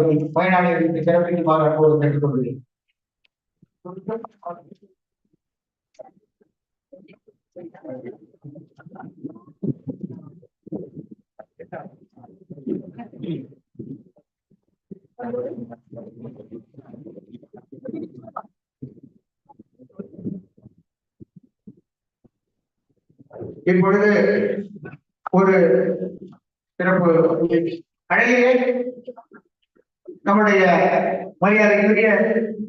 பயனாளிகளுக்கு சிறப்பிக்குமாறு அன்போடு கேட்டுக்கொள்கிறேன். இப்பொழுது ஒரு சிறப்பு. அழகிலே நம்முடைய மரியாதைக்குரிய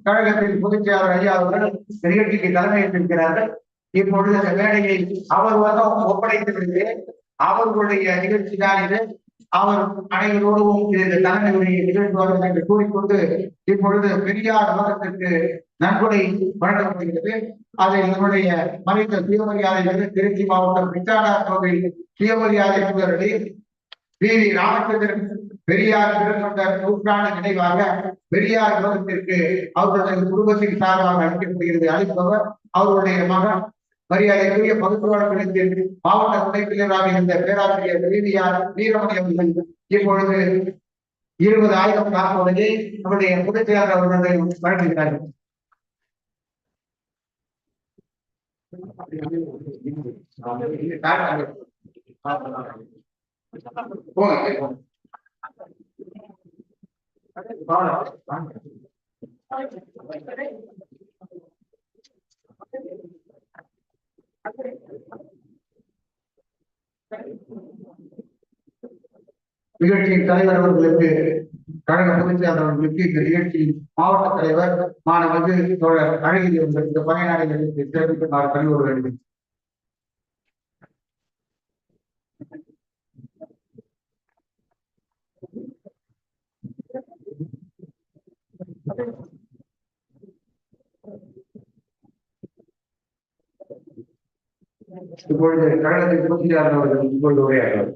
கழகத்தின் பொதுச் செயலாளர் ஐயா அவர்கள் நிகழ்ச்சிக்கு தலைமையேற்றிருக்கிறார்கள் இப்பொழுது அந்த வேலையை அவர் வசம் ஒப்படைத்து விடுத்து அவர்களுடைய நிகழ்ச்சி தான் இது. அவர் அனைவரோடும் இந்த தலைமை உரையை வரும் என்று கூறிக்கொண்டு இப்பொழுது பெரியார் மதத்திற்கு நன்கொடை வழங்கப்படுகிறது. அதை நம்முடைய மறைந்த சுயமரியாதை திருச்சி மாவட்டம் பிச்சாடார் கோவில் சுயமரியாதை சுடரடி வி வி ராமச்சந்திரன் பெரியார் பிறந்த நூற்றாண்டு நினைவாக பெரியார் உலகத்திற்கு அவர்களுடைய குடும்பத்தின் சார்பாக அளிக்கப்படுகிறது அளிப்பவர் அவருடைய மகன். மரியாதைக்குரிய பகுப்பாளர் மாவட்ட துணை இருந்த பேராசிரியர் வீதியார் வீரமணி அவர்கள் இப்பொழுது இருபது ஆயிரம் காப்போதையை நம்முடைய புதுச்சேர் அவர்களை வழங்குகிறார்கள் போங்க நிகழ்ச்சியின் தலைவர் அவர்களுக்கு கழக பொதுச் செயலாளர் இந்த நிகழ்ச்சியின் மாவட்ட தலைவர் மாணவர்கள் தோழர் அழகிரி அவர்களுக்கு இந்த பயனாளிகளுக்கு சிறப்பிக்குமாறு கழிவு வேண்டும் இப்பொழுது கழகத்தின் பொதுச் செயலாளர் அவர்கள் இப்பொழுது உரையாடுவார்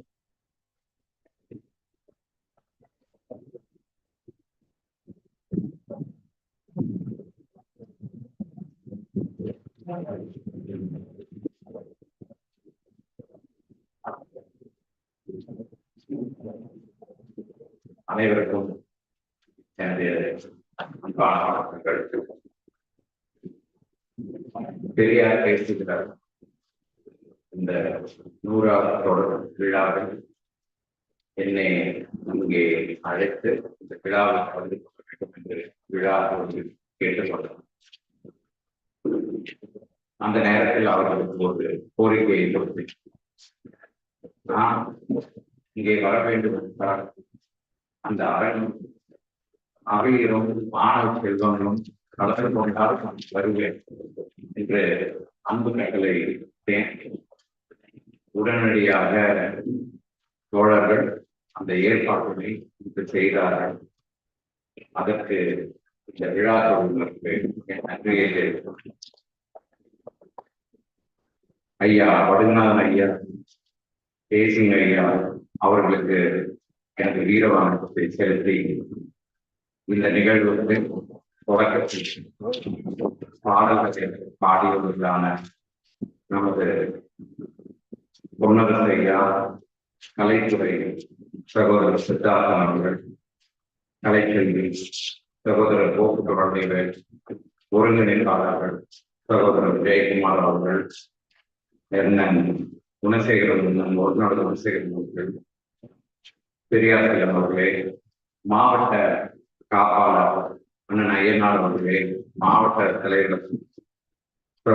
அனைவருக்கும் எனது அன்பான பெரியார் பேசுகிறார் இந்த நூறாவது தொடர் விழாவில் என்னை இங்கே அழைத்து இந்த விழாவில் கலந்து கொள்ள வேண்டும் என்று விழா கேட்டுக்கொண்டார் அந்த நேரத்தில் அவர்களுக்கு ஒரு கோரிக்கையை கொடுத்தேன் நான் இங்கே வர வேண்டும் என்றால் அந்த அரங்கம் அவையிலும் மாணவ செல்வங்களும் கலந்து கொண்டால் வருவேன் என்று அன்பு கட்டளை உடனடியாக தோழர்கள் அந்த ஏற்பாட்டினை இன்று செய்தார்கள். அதற்கு இந்த விழா தோழர்களுக்கு என் நன்றியை ஐயா வடுநாதன் ஐயா தேசிங் ஐயா அவர்களுக்கு எனது வீர செலுத்தி இந்த நிகழ்வுக்கு தொடக்கத்தில் பாடல்கள் பாடியவர்களான நமது பொன்னரசு ஐயா கலைத்துறை சகோதரர் சித்தார்த்தன் அவர்கள் கலைக்கல்வி சகோதரர் போக்கு தொடர்பைகள் ஒருங்கிணைப்பாளர்கள் சகோதரர் ஜெயக்குமார் அவர்கள் என்ன குணசேகரன் ஒரு நாள் குணசேகரன் அவர்கள் பெரியார் அவர்களே மாவட்ட காப்பாளர் அண்ணன் ஐயனார் அவர்களே மாவட்ட தலைவர்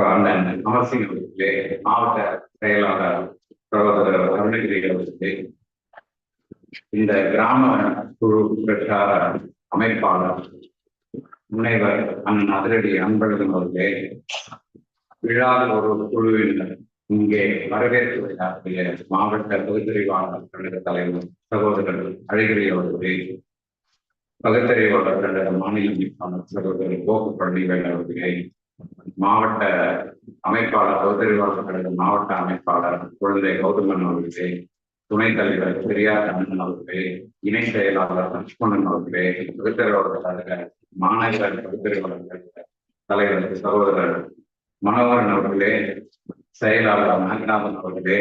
அண்ணன் அமர்சிங் அவர்களே மாவட்ட செயலாளர் சகோதரர் அருணகிரி அவர்களே இந்த கிராம குழு பிரச்சார அமைப்பாளர் முனைவர் அண்ணன் அதிரடி அன்பழகன் அவர்களே விழாவில் ஒரு குழுவினர் இங்கே வரவேற்பு விழாவுடைய மாவட்ட பொதுப்பிரிவாளர் கழக தலைவர் சகோதரர் அழகிரி அவர்களே பகுத்தறிவாளர் கழக மாநில அமைப்பாளர் சகோதரர் போக்கு பழனிவேல் அவர்களே மாவட்ட அமைப்பாளர் பகுத்தறிவாளர் கழக மாவட்ட அமைப்பாளர் குழந்தை கௌதமன் அவர்களே துணைத் தலைவர் பெரியார் அண்ணன் அவர்களே இணை செயலாளர் லட்சுமணன் அவர்களே பகுத்தறிவாளர் கழக மாநகர பகுத்தறிவாளர் கழக தலைவர் சகோதரர் மனோகரன் அவர்களே செயலாளர் நாகநாதன் அவர்களே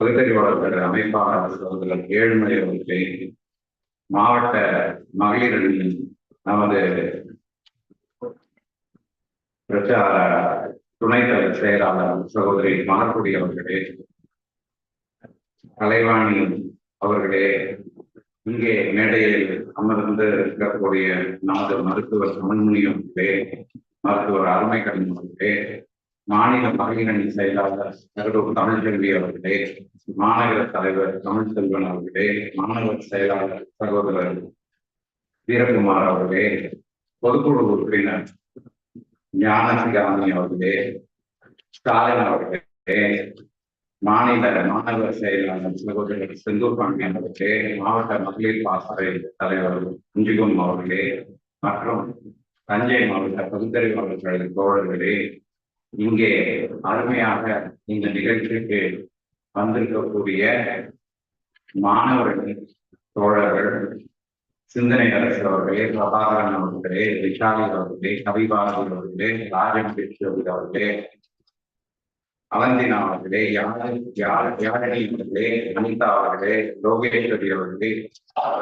பகுத்தறிவாளர்கள் அமைப்பாளர் சகோதரர் ஏழுமலை அவர்களே மாவட்ட மகளிர் நமது பிரச்சார துணைத் தலைவர் செயலாளர் சகோதரி மலர்கொடி அவர்களே கலைவாணி அவர்களே இங்கே மேடையில் அமர்ந்து இருக்கக்கூடிய நமது மருத்துவர் சமன்மணி அவர்களே மருத்துவர் அருமைக்கடன் அவர்களே மாநில மகளிரணி செயலாளர் தமிழ் செல்வி அவர்களே மாநகர தலைவர் தமிழ்செல்வன் அவர்களே மாணவர் செயலாளர் சகோதரர் வீரகுமார் அவர்களே பொதுக்குழு உறுப்பினர் ஞானசிகாமி அவர்களே ஸ்டாலின் அவர்களே மாநில மாணவர் செயலாளர் சகோதரர் செந்தூர் பாண்டியன் அவர்களே மாவட்ட மகளிர் பாசறை தலைவர் குஞ்சுகம் அவர்களே மற்றும் தஞ்சை மாவட்ட பகுத்தறிவாளர் தோழர்களே இங்கே அருமையாக இந்த நிகழ்ச்சிக்கு வந்திருக்கக்கூடிய மாணவர்கள் தோழர்கள் சிந்தனை அரசு அவர்களே பிரபாகரன் அவர்களே விஷாலி அவர்களே கவிபாரதி அவர்களே ராஜன் கிருஷ்ணவி அவர்களே அவந்தினா அவர்களே யார் யாழ் அவர்களே அனிதா அவர்களே லோகேஸ்வரி அவர்களே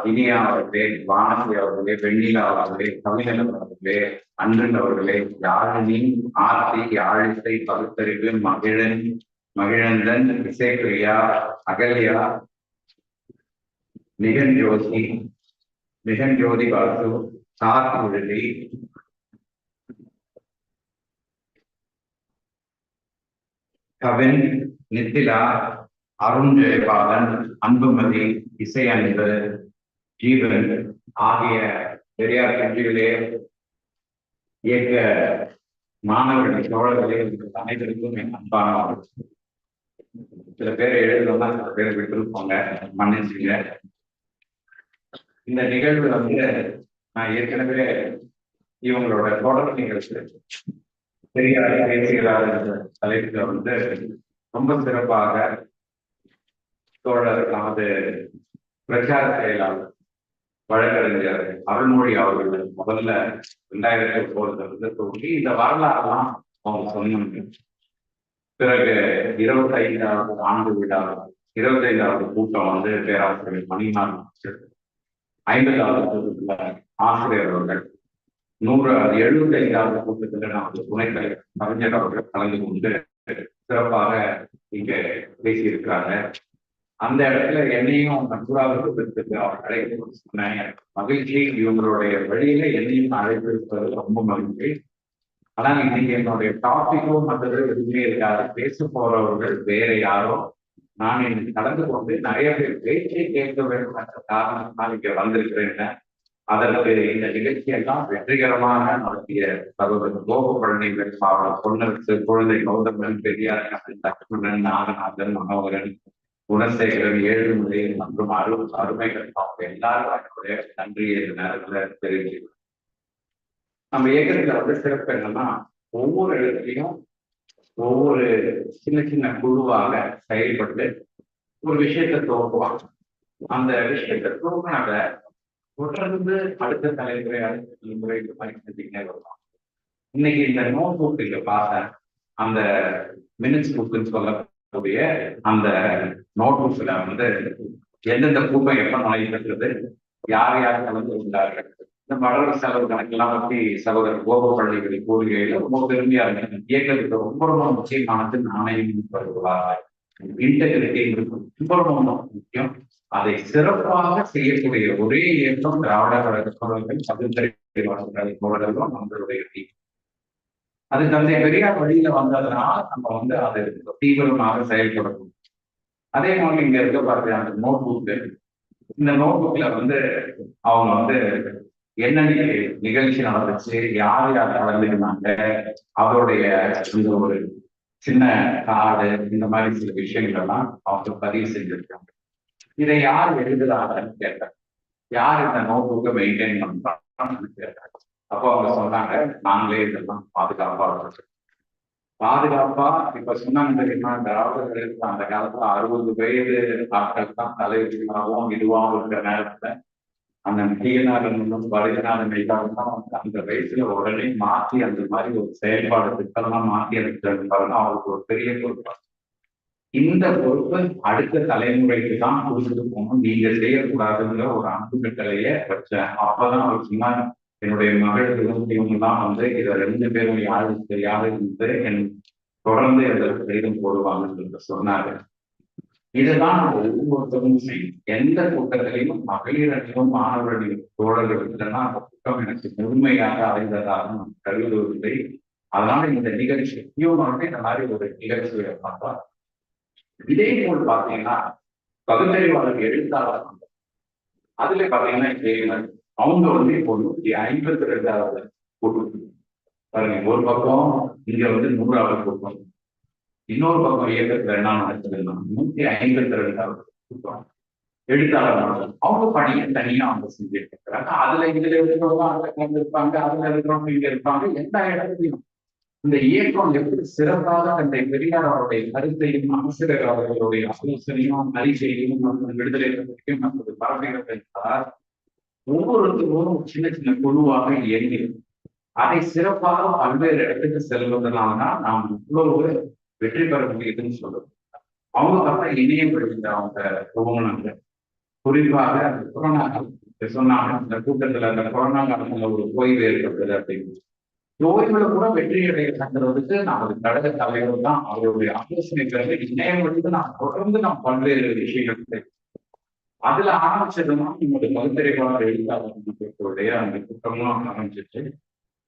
இனியா அவர்களே வானதி அவர்களே வெண்ணிலா அவர்களே கவிஞன் அவர்களே அன்றன் அவர்களே யாழினி ஆர்த்தி யாழிசை பகுத்தறிவு மகிழன் மகிழந்தன் இசைப்பிரியா அகல்யா நிகன் ஜோதி நிகன் ஜோதி பாசு சாத் முரளி கவின் நித்திலா அருண் ஜெயபாலன் அன்புமதி இசை அன்பு ஜீவன் ஆகிய பெரியார் கட்சிகளே இயக்க மாணவர்கள் தோழர்களே உங்களுக்கு அனைவருக்கும் என் அன்பான சில பேர் எழுதணும்னா சில பேர் விட்டுருப்பாங்க மன்னிச்சுங்க இந்த நிகழ்வு வந்து நான் ஏற்கனவே இவங்களோட தொடர் நிகழ்ச்சி பெரியார் பேசுகிறார் என்ற தலைப்புல வந்து ரொம்ப சிறப்பாக தோழர் நமது பிரச்சார செயலாளர் வழக்கறிஞர் அருள்மொழி அவர்கள் முதல்ல ரெண்டாயிரத்தி ஒன்பதுல இருந்து சொல்லி இந்த வரலாறுலாம் அவங்க சொன்னாங்க பிறகு இருபத்தி ஐந்தாவது ஆண்டு விழா இருபத்தி ஐந்தாவது கூட்டம் வந்து பேராசிரியர் மணிநாள் ஐம்பதாவது ஆசிரியர் அவர்கள் நூறு எழுபத்தி ஐந்தாவது கூட்டத்தில் நமது துணை தலைவர் கவிஞர் அவர்கள் கலந்து கொண்டு சிறப்பாக இங்க பேசியிருக்கிறாங்க. அந்த இடத்துல என்னையும் நட்புறாவுக்கு அவர் அழைப்பு சொன்னேன் மகிழ்ச்சி இவங்களுடைய வழியில என்னையும் அழைப்பிருப்பது ரொம்ப மகிழ்ச்சி. ஆனா இன்னைக்கு என்னுடைய டாபிக்கும் மற்றது எதுவுமே இருக்காது. பேச போறவர்கள் வேற யாரோ. நான் இன்னைக்கு கலந்து கொண்டு நிறைய பேர் பேச்சை கேட்க வேண்டும். என்ற காரணத்தினால் இங்க வந்திருக்கிறேன். அதற்கு இந்த நிகழ்ச்சியெல்லாம் வெற்றிகரமாக நடத்திய சகோதரர் கோபப்பழனி வெண்பாவல் பொன்னரசு குழந்தை கௌதமன் பெரியார் லட்சுமணன் நாகநாதன் மனோகரன் குணசேகரன் ஏழுமலை மற்றும் அரு அருமைகள் அவங்க எல்லாரும் நன்றியை நேரத்தில் நேரத்துல நம்ம இயக்கத்துல வந்து சிறப்பு என்னன்னா ஒவ்வொரு இடத்துலையும் ஒவ்வொரு சின்ன சின்ன குழுவாக செயல்பட்டு ஒரு விஷயத்தை துவக்குவாங்க. அந்த விஷயத்தை துவக்கினால தொடர்ந்து அடுத்த தலைமுறை அடுத்த தலைமுறைக்கு பயன்படுத்திக்கிட்டே வருவாங்க. இன்னைக்கு இந்த நோட் புக் இங்க பார்த்தேன் அந்த மினிட்ஸ் புக்குன்னு சொல்லக்கூடிய அந்த நோட் புக்ல வந்து எந்தெந்த கூட்டம் எப்ப நுழைந்திருக்கிறது யார் யார் கலந்து கொண்டார்கள் இந்த மலர் செலவு கணக்கெல்லாம் பத்தி சகோதரர் கோபப்பள்ளிகளை கூறுகையில ரொம்ப பெருமையா இருக்கு. இயக்கத்துக்கு ரொம்ப ரொம்ப முக்கியமானது நாணயம் வருவார் இன்டெகிரிட்டி ரொம்ப ரொம்ப முக்கியம். அதை சிறப்பாக செய்யக்கூடிய ஒரே இயக்கம் திராவிட கழகங்கள் தோழர்கள் பகுத்தறிவாளர்கள் நம்மளுடைய இயக்கம். அது தந்தை பெரியார் வழியில வந்ததுனால் நம்ம வந்து அது தீவிரமாக செயல்படணும் அதே மாதிரி இங்க இருக்க பாருங்க அந்த நோட் இந்த நோட் புக்ல வந்து அவங்க வந்து என்ன நிகழ்ச்சி நடந்துச்சு யார் யார் கலந்துக்கினாங்க அவருடைய இந்த ஒரு சின்ன கார்டு இந்த மாதிரி சில விஷயங்கள் எல்லாம் அவங்க பதிவு செஞ்சிருக்காங்க. இதை யார் எழுதுறாங்கன்னு கேட்டாங்க யார் இந்த நோட் புக்கை மெயின்டைன் பண்றாங்கன்னு கேட்டாங்க அப்போ அவங்க சொன்னாங்க நாங்களே இதெல்லாம் பாதுகாப்பா வச்சிருக்கோம். பாதுகாப்பா இப்ப சொன்னாங்க தெரியுமா திராவிடர்களுக்கு அந்த காலத்துல அறுபது வயது ஆட்கள் தான் தலைவர்களாகவும் இதுவாகவும் இருக்கிற நேரத்துல அந்த நடிகனாரனும் வருகனாரன் தான் வந்து அந்த வயசுல உடனே மாத்தி அந்த மாதிரி ஒரு செயல்பாடு திட்டம்லாம் மாத்தி எடுக்கிறது பாருங்க அவருக்கு ஒரு பெரிய பொறுப்பு. இந்த பொறுப்பு அடுத்த தலைமுறைக்கு தான் கொடுத்துட்டு போகணும். நீங்க செய்யக்கூடாதுங்கிற ஒரு அன்பு வச்சேன். அப்பதான் அவர் சொன்னார் என்னுடைய மகள் தான் வந்து இதை ரெண்டு பேரும் யாரு யாரு இருந்து என் தொடர்ந்து இதற்கு கடிதம் போடுவாங்கன்னு சொல்லிட்டு சொன்னாரு. இதுதான் ஒவ்வொருத்தரும் செய்யும். எந்த கூட்டத்திலையும் மகளிரணியும் மாணவரணியும் தோழர்கள் இல்லைன்னா அந்த கூட்டம் எனக்கு முழுமையாக அறிந்ததாக நான் கருதுவதில்லை. அதனால இந்த நிகழ்ச்சி இவங்க இந்த மாதிரி ஒரு நிகழ்ச்சியை பார்த்தா இதே போல் பாத்தீங்கன்னா பகுத்தறிவாளர் எழுத்தாளர் அதுல பாத்தீங்கன்னா ஜெயலர் அவங்க வந்து இப்போ நூத்தி ஐம்பத்தி ரெண்டாவது கூட்டம் பாருங்க ஒரு பக்கம் இங்க வந்து நூறாவது கூட்டம் இன்னொரு பக்கம் இயக்கத்துல என்ன நடக்குதுன்னா நூத்தி ஐம்பத்தி ரெண்டாவது கூட்டம். எழுத்தாளர் அவங்க பணியை தனியா அவங்க செஞ்சுட்டு இருக்கிறாங்க. அதுல இதுல இருக்கிறவங்க அந்த இருப்பாங்க அதுல இருக்கிறவங்க இங்க இருப்பாங்க. எல்லா இடத்துலயும் இந்த இயக்கம் எப்படி சிறப்பாக தந்தை பெரியார் அவருடைய கருத்தையும் ஆசிரியர் அவர்களுடைய ஆலோசனையும் அறிக்கையையும் மற்றும் விடுதலை பற்றியும் நமக்கு பரப்புகிறது என்றால் ஒவ்வொருத்தரும் சின்ன சின்ன குழுவாக இயங்கி அதை சிறப்பாக பல்வேறு இடத்துக்கு செல்வதனால்தான் நாம் இவ்வளவு வெற்றி பெற முடியுதுன்னு சொல்லுவோம் அவங்க பார்த்தா இணையம் படித்த அவங்க துவங்கினாங்க குறிப்பாக அந்த கொரோனா சொன்னாங்க அந்த கூட்டத்துல அந்த கொரோனா காலத்துல ஒரு ஓய்வு ஏற்பட்டது அப்படின்னு. ஓய்வுல கூட வெற்றி அடைய நமது கழக தலைவர் தான் அவருடைய ஆலோசனைகளை இணையம் வந்து நாம் தொடர்ந்து நாம் பல்வேறு விஷயங்கள் அதுல ஆரம்பிச்சதுதான் நம்முடைய பகுத்தறிவாளர் எழுத்தாளர்களுடைய அந்த கூட்டமும் ஆரம்பிச்சிட்டு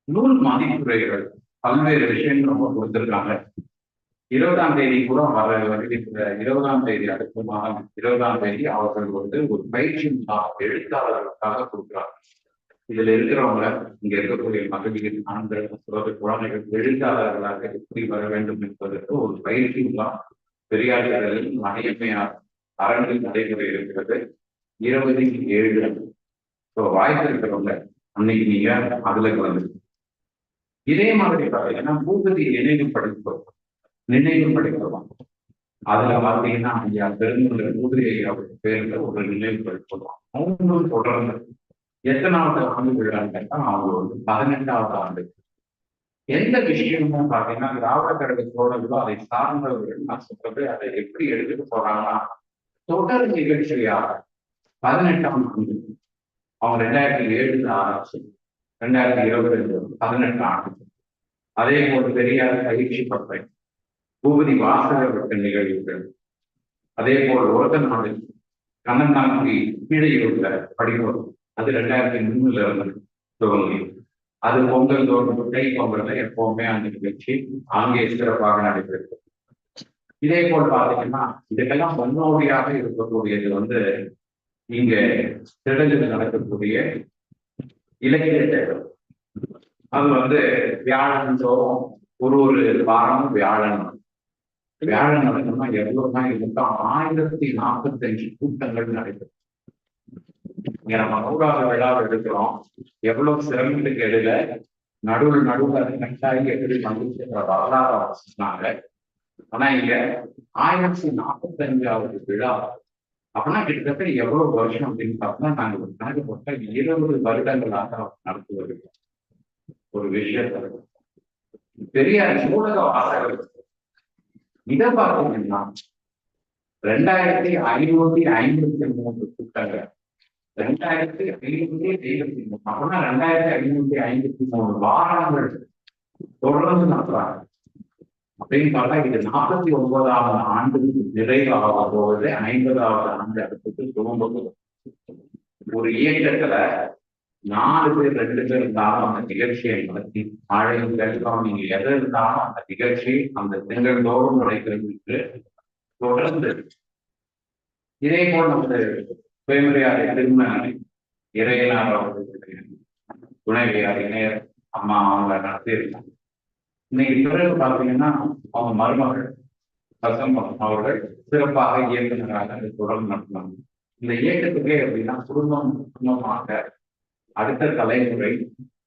நூல் மதிப்புரைகள் பல்வேறு விஷயங்கள் ரொம்ப கொடுத்திருக்காங்க. இருபதாம் தேதி கூட வர வருகின்ற இருபதாம் தேதி அடுத்த மாதம் இருபதாம் தேதி அவர்கள் வந்து ஒரு பயிற்சி எழுத்தாளர்களுக்காக கொடுக்குறாங்க. இதுல இருக்கிறவங்க இங்க இருக்கக்கூடிய மகளிர் ஆண்கள் சிலர் குழந்தைகள் எழுத்தாளர்களாக எப்படி வர வேண்டும் என்பதற்கு ஒரு பயிற்சி முகாம் பெரியாரில் மணியம்மையார் அரங்கில் நடைபெற இருக்கிறது. இருபது ஏழு. ஸோ வாய்ப்பு இருக்கிறவங்க அன்னைக்கு நீங்க அதுல கலந்து. இதே மாதிரி பார்த்தீங்கன்னா பூபதியை நினைவு படிப்போம் நினைவு படிப்போம் அதுல பாத்தீங்கன்னா ஐயா பெருங்குள்ள பூபதி ஐயாவுடைய பேர்ல ஒரு நினைவு படிப்போம் அவங்களும் தொடர்ந்து எத்தனாவது ஆண்டு விழான்னு கேட்டா அவங்க வந்து பதினெட்டாவது ஆண்டு. எந்த விஷயமும் பாத்தீங்கன்னா திராவிட கழக தோழர்களோ அதை சார்ந்தவர்கள் நான் சொல்றது அதை எப்படி எடுத்துட்டு போறாங்கன்னா தொடர் நிகழ்ச்சியாக பதினெட்டாம் ஆண்டு அவங்க ரெண்டாயிரத்தி ஏழுல ஆரம்பிச்சு ரெண்டாயிரத்தி இருபது ரெண்டு பதினெட்டு ஆண்டு. அதே போல் பெரியார் பயிற்சி பட்டறை பூபதி வாசகர் வட்ட நிகழ்வுகள். அதே போல் ஒருத்தன் நாடு கண்ணந்தாங்கி கீழே உள்ள படிப்போம் அது ரெண்டாயிரத்தி மூணுல இருந்து துவங்கி அது பொங்கல் தோறும் கை பொங்கல்ல எப்பவுமே அந்த வச்சு அங்கே சிறப்பாக நடைபெறுகிறது இதே போல் பாத்தீங்கன்னா இதுக்கெல்லாம் முன்னோடியாக இருக்கக்கூடியது வந்து இங்க திடலில் நடக்கக்கூடிய இலக்கிய தேடல் அது வந்து வியாழன் தோறும் ஒரு ஒரு வாரம் வியாழன். வியாழன் நடக்கணும்னா எவ்வளவுதான் இருந்தா ஆயிரத்தி நாற்பத்தி அஞ்சு கூட்டங்கள் நடைபெறும். இங்க நம்ம நூறாவது விழாவை எடுக்கிறோம். எவ்வளவு சிரமத்துக்கு இடையில நடுவில் நடுவில் கட்டாயி எப்படி வந்துச்சுன்ற வரலாறு அவர் சொன்னாங்க ஆனா இங்க ஆயிரத்தி நாற்பத்தி அஞ்சாவது விழா அப்படின்னா கிட்டத்தட்ட எவ்வளவு வருஷம் அப்படின்னு பார்த்தோம்னா நாங்க ஒரு கணக்கு போட்டா இருபது வருடங்களாக நடத்துவது நடத்தி வருகிறோம் ஒரு விஷயத்த பெரியார் ஊடக வாசகர். இதை பார்த்தீங்கன்னா ரெண்டாயிரத்தி ஐநூத்தி ஐம்பத்தி மூன்று கூட்டங்கள் ரெண்டாயிரத்தி ஐநூத்தி ஐம்பத்தி மூணு. அப்படின்னா ரெண்டாயிரத்தி ஐநூத்தி ஐம்பத்தி மூணு வாரங்கள் தொடர்ந்து நடத்துறாங்க. அப்படின்னு இது நாற்பத்தி ஒன்பதாவது ஆண்டுக்கு நிறைவாக போவது ஐம்பதாவது ஆண்டு அடுத்தது துவங்க ஒரு இயக்கத்துல நாலு பேர் ரெண்டு பேர் இருந்தாலும் அந்த நிகழ்ச்சியை நடத்தி மழை வெள்ளம் நீங்க எது இருந்தாலும் அந்த நிகழ்ச்சி அந்த திங்கள் தோறும் நடைபெறும் தொடர்ந்து இதே போல் நமது சுயமரியாதை திருமண இறையனார் அவர்களுடைய துணைவியார் இணையர் அம்மா அவங்க நடத்தியிருக்காங்க. இன்னைக்கு பிறகு பார்த்தீங்கன்னா அவங்க மருமகள் பசங்க அவர்கள் சிறப்பாக இயக்குநராக இந்த தொடர்ந்து நடத்தினாங்க இந்த இயக்கத்துக்கே அப்படின்னா குடும்பம் குடும்பமாக அடுத்த தலைமுறை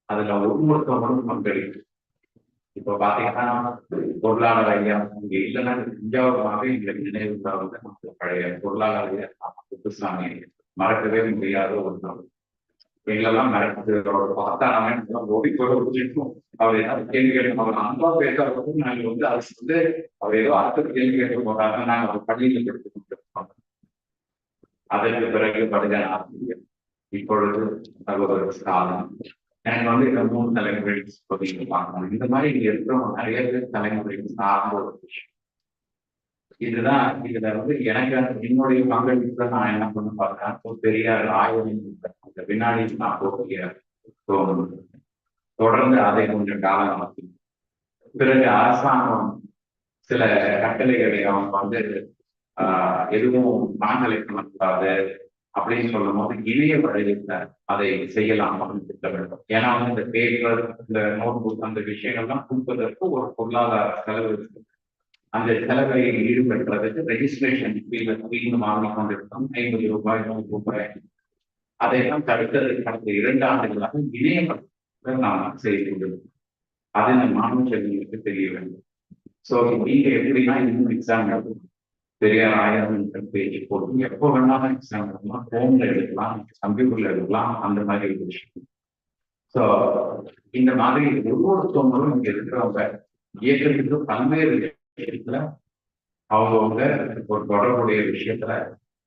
அதுல ஒவ்வொருத்தவங்களும் பங்களிக்கும். இப்ப பாத்தீங்கன்னா பொருளாளர் ஐயா இங்க இல்லைன்னா தஞ்சாவூரமாக எங்களுக்கு நினைவு வந்து நமக்கு பழைய பொருளாளர் ஐயா குப்புசாமி மறக்கவே முடியாத ஒரு நாள். எங்களெல்லாம் மிரட்டு பார்த்தா நம்ம ஓடி போய் அவர் ஏதாவது கேள்வி கேட்கும் அவர் அன்பா பேசுறதுக்கு நாங்க வந்து அரசு வந்து அவர் ஏதோ அடுத்த கேள்வி கேட்க போறாங்க நாங்க அவர் பள்ளியில எடுத்து கொடுத்துருக்கோம். அதற்கு பிறகு படுகன் ஆசிரியர் இப்பொழுது சகோதரர் ஸ்டாலின். எனக்கு வந்து இந்த மூணு தலைமுறை பகுதியை பார்க்கணும். இந்த மாதிரி இங்க இருக்கிறவங்க நிறைய பேர் தலைமுறை சார்ந்த ஒரு விஷயம். இதுதான் இதுல வந்து எனக்கு என்னுடைய பங்களிப்புல நான் என்ன பண்ண பார்த்தேன் பெரியார் ஆய்வின் அந்த வினாடி நான் போகிய தொடர்ந்து அதை கொஞ்சம் காலம் அமைச்சு பிறகு அரசாங்கம் சில கட்டளைகளை அவங்க வந்து ஆஹ் எதுவும் நாங்களே பண்ணக்கூடாது அப்படின்னு சொல்லும் போது இணைய வழியில அதை செய்யலாம் அப்படின்னு திட்ட வேண்டும் ஏன்னா வந்து இந்த பேப்பர் இந்த நோட் புக் அந்த விஷயங்கள்லாம் கொடுப்பதற்கு ஒரு பொருளாதார செலவு இருக்கு. அந்த செலவை ஈடுபடுறதுக்கு ரெஜிஸ்ட்ரேஷன் ஃபீல ஃபீல்டு வாங்கி கொண்டிருக்கோம் ஐம்பது ரூபாய் நூறு ரூபாய். அதையெல்லாம் தடுத்தது கடந்த இரண்டு ஆண்டுகளாக இணையப்பட்ட நாம் செய்து கொண்டிருக்கோம் அது இந்த மாணவ செல்வங்களுக்கு தெரிய வேண்டும். ஸோ நீங்க எப்படின்னா இன்னும் எக்ஸாம் எழுதணும். பெரியார் ஆயிரம் பேஜ் போட்டு எப்போ வேணாலும் எக்ஸாம் எழுதலாம் எடுக்கலாம் கம்ப்யூட்டர்ல எடுக்கலாம் அந்த மாதிரி ஒரு விஷயம். ஸோ இந்த மாதிரி ஒவ்வொருத்தவங்களும் இங்க இருக்கிறவங்க இயக்கத்துக்கு பல்வேறு விஷயத்துல அவங்கவுங்க ஒரு தொடர்புடைய விஷயத்துல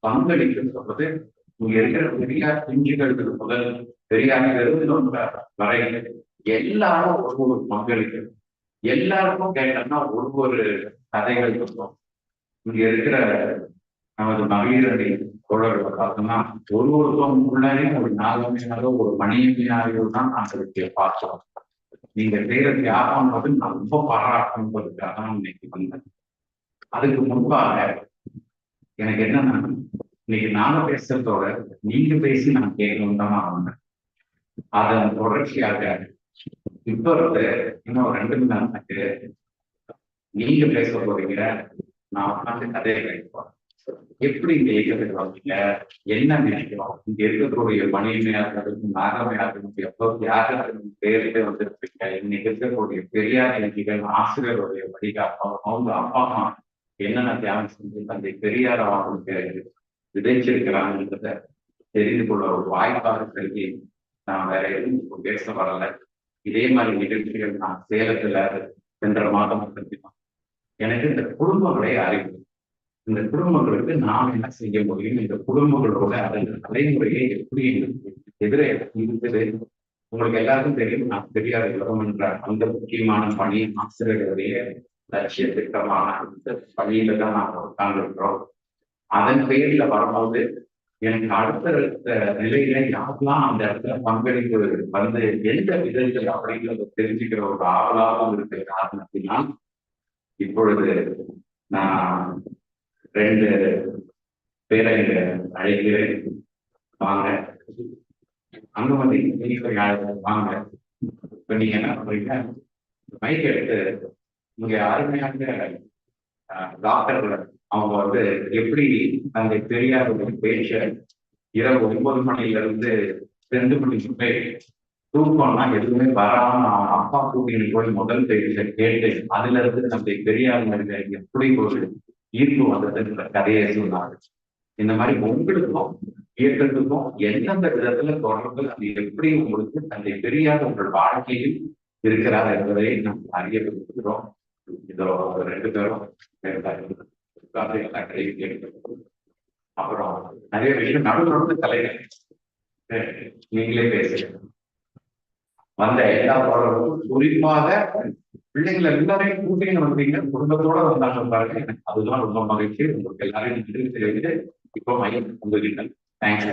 பங்களிப்பு சொல்றது இங்க இருக்கிற பெரியார் குஞ்சுகளுக்கு முதல் பெரியாரிலிருந்து வரை எல்லாரும் ஒரு ஒரு பங்களிக்கணும் எல்லாருக்கும் கேட்டோம்னா ஒரு ஒரு கதைகள் இருக்கும். இங்க இருக்கிற நமது மகளிரணி தோழர்கள் பார்த்தோம்னா ஒரு முன்னாடியும் ஒரு நாகமையாரோ ஒரு மணியமையாரையோ தான் நாங்களுக்கு பார்த்தோம். நீங்க செய்யற தியாகம் வந்து நான் ரொம்ப பாராட்டணுன்றதுக்காக தான் இன்னைக்கு வந்தேன். அதுக்கு முன்பாக எனக்கு என்னன்னா இன்னைக்கு நாங்க பேசுறதோட நீங்க பேசி நான் கேட்கணும் தான் நான் வந்தேன். அதன் தொடர்ச்சியாக இப்ப இருந்து இன்னும் ரெண்டு மணி நேரத்துக்கு நீங்க பேச போறீங்க. நான் உட்காந்து கதையை கேட்போம் எப்படி இந்த இயக்கத்துக்கு வந்தீங்க? என்ன நினைக்கிறோம்? இங்க இருக்கக்கூடிய மணிமையா இருக்கட்டும் நாகமையா இருக்கட்டும் எவ்வளவு தியாகத்தின் பேருக்கு வந்திருப்பீங்க? இன்னைக்கு இருக்கக்கூடிய பெரியார் இலக்கிகள் ஆசிரியருடைய வழிகாட்டம் அவங்க அப்பா அம்மா என்னென்ன தியாகம் செஞ்சு தந்தை பெரியார் அவங்களுக்கு விதைச்சிருக்கிறாங்கன்றத தெரிந்து கொள்ள ஒரு வாய்ப்பாக கருதி நான் வேற எதுவும் பேச வரல. இதே மாதிரி நிகழ்ச்சிகள் நான் சேலத்துல சென்ற மாதம் சந்திப்போம் எனக்கு இந்த குடும்பங்களை அறிவு. இந்த குடும்பங்களுக்கு நாம் என்ன செய்ய முடியும்? இந்த குடும்பங்களோட அதன் தலைமுறையை எப்படி எதிரே இருக்குது உங்களுக்கு எல்லாருக்கும் தெரியும் நான் தெரியாத உலகம் என்ற அந்த முக்கியமான பணி ஆசிரியர்களுடைய லட்சிய திட்டமான அந்த பணியில தான் நாம் உட்கார்ந்துருக்கிறோம். அதன் பெயர்ல வரும்போது எனக்கு அடுத்த நிலையில யாரெல்லாம் அந்த இடத்துல பங்களிப்பு வந்து எந்த விதத்தில் அப்படிங்கிறத தெரிஞ்சுக்கிற ஒரு ஆவலாகவும் இருக்கிற காரணத்தினால் இப்பொழுது நான் ரெண்டு பேரை அழைக்கிறேன். வாங்க. அங்க வந்து நீங்க வாங்க. இப்ப நீங்க என்ன பண்றீங்க? மைக் எடுத்து இங்க அருமையான டாக்டர்கள் அவங்க வந்து எப்படி அந்த பெரியாருடைய பேச்ச இரவு ஒன்பது மணில இருந்து ரெண்டு மணிக்கு போய் தூக்கம்னா எதுவுமே வராம அவன் அப்பா கூட்டிட்டு போய் முதல் பேச கேட்டு அதுல இருந்து நம்மளை பெரியார் எப்படி ஒரு ஈர்ப்பு வந்ததுன்ற கதையை சொன்னாங்க இந்த மாதிரி உங்களுக்கும் இயக்கத்துக்கும் எந்தெந்த விதத்துல தொடர்பு அது எப்படி உங்களுக்கு தந்தை பெரியார் உங்கள் வாழ்க்கையில் இருக்கிறார் என்பதை நாம் அறிய விரும்புகிறோம். இதோ ரெண்டு பேரும் அப்புறம் நிறைய விஷயம் நடுநடுந்து தலைவர் நீங்களே பேசுகிறேன் வந்த எல்லா பாடல்களும் குறிப்பாக பிள்ளைங்களை எல்லாரையும் கூட்டிங்க வந்தீங்க. குடும்பத்தோட வந்தாங்க பாருங்க. அதுதான் ரொம்ப மகிழ்ச்சி. உங்களுக்கு எல்லாரையும் தெரிவித்து இப்போ மையம் உங்ககிட்ட தேங்க்ஸ்